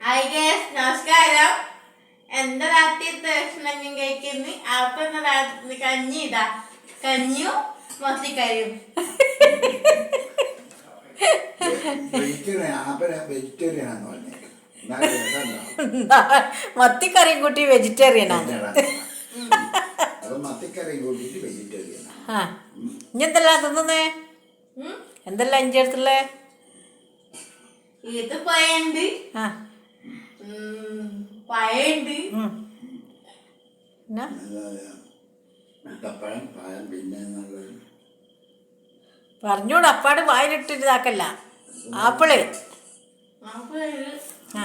Hi guys നമസ്കാരം. എന്റെ രാത്രിയത്തെ ഭക്ഷണം കഴിക്കുന്നു അപ്പന്ന രാത്രി കഞ്ഞി ഇതാ കഞ്ഞിയും? മത്തിക്കറിയും. മത്തിക്കറിയും കൂട്ടി വെജിറ്റേറിയൻ ആണ്. ഇനി എന്തെല്ലാം തിന്നുന്നേ. എന്തെല്ലാം ഇഞ്ചി പഴം പിന്നെ എന്നുള്ളത് പറഞ്ഞോട് അപ്പാട് വായിലിട്ട് ഇതാക്കല്ല ആപ്പിൾ ഇത് ആ.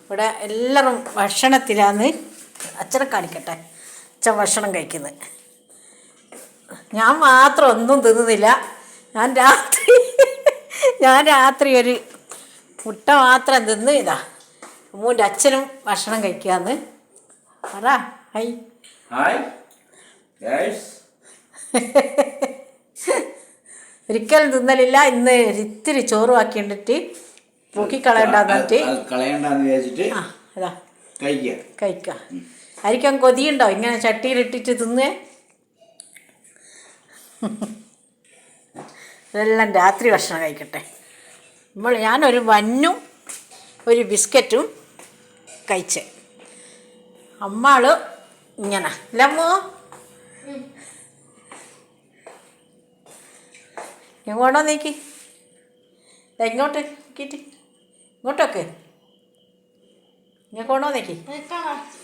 ഇവിടെ എല്ലാവരും ഭക്ഷണത്തിലാന്ന് അച്ഛനെ കാണിക്കട്ടെ. അച്ഛൻ ഭക്ഷണം കഴിക്കുന്നത് ഞാൻ മാത്രം ഒന്നും തിന്നുന്നില്ല. ഞാൻ രാത്രി ഞാൻ രാത്രി ഒരു മുട്ട മാത്രം തിന്ന് ഇതാ. അമ്മൂന്റെ അച്ഛനും ഭക്ഷണം കഴിക്കാന്ന്. പറ ഹൈ ഒരിക്കലും തിന്നലില്ല. ഇന്ന് ഇത്തിരി ചോറ് ആക്കിണ്ടിട്ട് പൊക്കിക്കളയണ്ടെന്ന് കളയണ്ടെന്നിട്ട് കഴിക്കുക കഴിക്കാം. ആയിരിക്കും കൊതിയുണ്ടോ? ഇങ്ങനെ ചട്ടിയിലിട്ടിട്ട് തിന്നേ? ഇതെല്ലാം രാത്രി ഭക്ഷണം കഴിക്കട്ടെ. നമ്മൾ ഞാനൊരു വന്നും ഒരു ബിസ്ക്കറ്റും കഴിച്ച്. അമ്മാൾ ഇങ്ങനെ. ലമ്മോ എങ്ങോട്ടോ നീക്കി. എങ്ങോട്ട് നോക്കിയിട്ട് ഇങ്ങോട്ടൊക്കെ. ഇങ്ങോട്ടോ നീക്കി. നിക്കണം.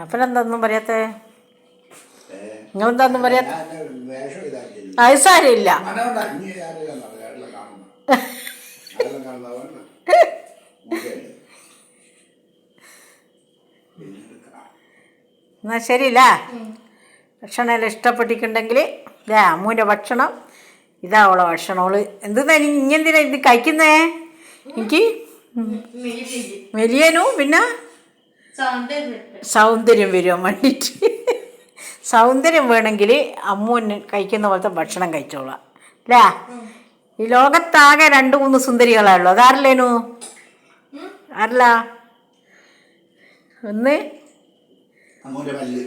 അപ്പനെന്തൊന്നും പറയാത്തേ? നിങ്ങളെന്താന്നും പറയാ? എടുക്കാം. എന്നാ ശരിയില്ല. ഭക്ഷണം എല്ലാം ഇഷ്ടപ്പെട്ടിട്ടുണ്ടെങ്കിൽ ഇതാ അമ്മൂന്റെ ഭക്ഷണം. ഇതാ അവളെ ഭക്ഷണം. അവൾ എന്തെന്നാ ഇനി ഇഞ്ഞെന്തിനാ ഇത് കഴിക്കുന്നേ? എനിക്ക് മെലിയനു വലിയനും പിന്നെ സൗന്ദര്യം വരും. വേണ്ടിയിട്ട് സൗന്ദര്യം വേണമെങ്കിൽ അമ്മൂന് കഴിക്കുന്ന പോലത്തെ ഭക്ഷണം കഴിച്ചോളാം. അല്ലേ? ഈ ലോകത്താകെ രണ്ട് മൂന്ന് സുന്ദരികളാണല്ലോ അതാരല്ലേനു ആരല്ല? ഒന്ന്. അമ്മൂന്റെ പല്ല്.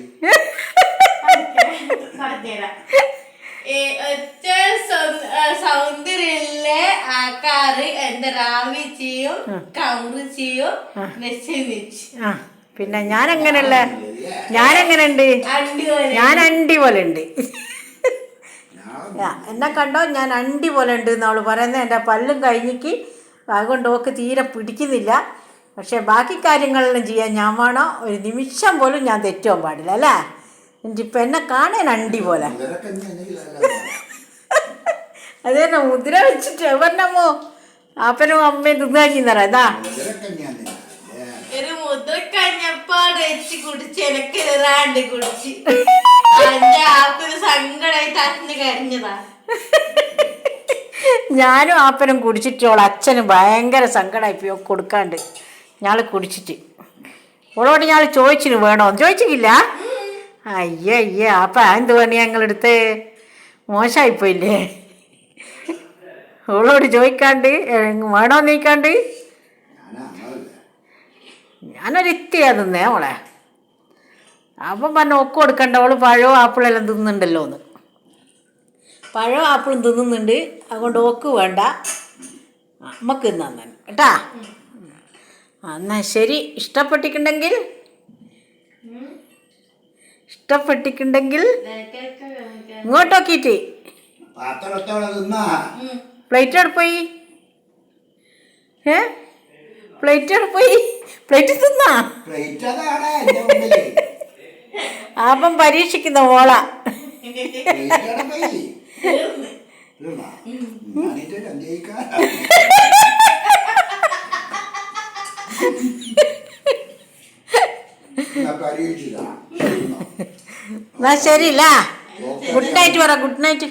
പറഞ്ഞുതരാം. ഈ ഒറ്റ സൗ- ആ, സൗന്ദര്യമുള്ള ആൾക്കാര് എന്റെ റാവിച്ചിയും കൗറിച്ചിയും നിശ്ചയിച്ചു ആ. പിന്നെ ഞാൻ എങ്ങനെയുള്ള ഞാൻ എങ്ങനെയുണ്ട് ഞാൻ അണ്ടി പോലെ ഉണ്ട്. ഞാൻ എന്നെ കണ്ടോ? ഞാൻ അണ്ടി പോലെ ഉണ്ട് എന്ന് അവൾ പറയുന്നത്. എന്റെ പല്ലും കഴിഞ്ഞിക്ക് അതുകൊണ്ട് ഓക്ക് തീരെ പിടിക്കുന്നില്ല. പക്ഷേ ബാക്കി കാര്യങ്ങളെല്ലാം ചെയ്യാൻ ഞാൻ വേണോ? ഒരു നിമിഷം പോലും ഞാൻ തെറ്റുവാൻ പാടില്ല അല്ലേ? എനിക്കിപ്പോൾ എന്നെ കാണാൻ അണ്ടി പോലെ. അതെന്നെ ഇനി അത് തന്നെ മുദ്ര വെച്ചിട്ട് പറഞ്ഞമ്മോ അപ്പനും അമ്മയും തിന്നാഞ്ഞിന്നറ ഇതാ ഇവരൊക്കെ ഞാൻ തിന്നാം. ഏ, ഒരു മുദ്രക്കഞ്ഞപ്പാട് വെച്ച് കുടിച്ച് എനിക്ക് ഇറാണ്ട് കുടിച്ച്. എന്റെ ആൾക്കൊരു സങ്കടമായിട്ട് അച്ഛന് കരഞ്ഞതാ. ഞാനും ആപ്പനും കുടിച്ചിട്ട് ഓൾ അച്ഛന് ഭയങ്കര സങ്കടമായിപ്പോ കൊടുക്കാണ്ട്. ഞാൾ കുടിച്ചിട്ട്. ഓളോട് ഞാൾ ചോദിച്ചിന് വേണോ? ചോദിച്ചിട്ടില്ല? അയ്യേ അയ്യേ ആപ്പ എന്ത് പണി ഞങ്ങളെടുത്ത് മോശമായിപ്പോയില്ലേ ഓളോട് ചോദിക്കാണ്ട് വേണോ നീക്കാണ്ട്. ഞാനൊരു ഇത്തിയാ തിന്നേ മോളെ. അപ്പം പറഞ്ഞ ഒക്കെ കൊടുക്കണ്ട അവൾ പഴവും ആപ്പിളെല്ലാം തിന്നുന്നുണ്ടല്ലോ എന്ന്. പഴവും ആപ്പിളും തിന്നുന്നുണ്ട് അതുകൊണ്ട് ഓക്ക് വേണ്ട. അമ്മയ്ക്ക് തിന്നാൻ തന്നെ കേട്ടാ? എന്നാ ശരി. ഇഷ്ടപ്പെട്ടിട്ടുണ്ടെങ്കിൽ? ഇഷ്ടപ്പെട്ടിട്ടുണ്ടെങ്കിൽ ഇങ്ങോട്ട് നോക്കിയിട്ട് പ്ലേറ്റ് എടുപ്പോയി പോയി? ഏ? പ്ലേറ്റ് പോയി. പ്ലേറ്റ് തിന്നാ? അപ്പം പരീക്ഷിക്കുന്ന ഓള. എന്നാ ശരിയില്ല. ഗുഡ് നൈറ്റ് പറ ഗുഡ് നൈറ്റ്.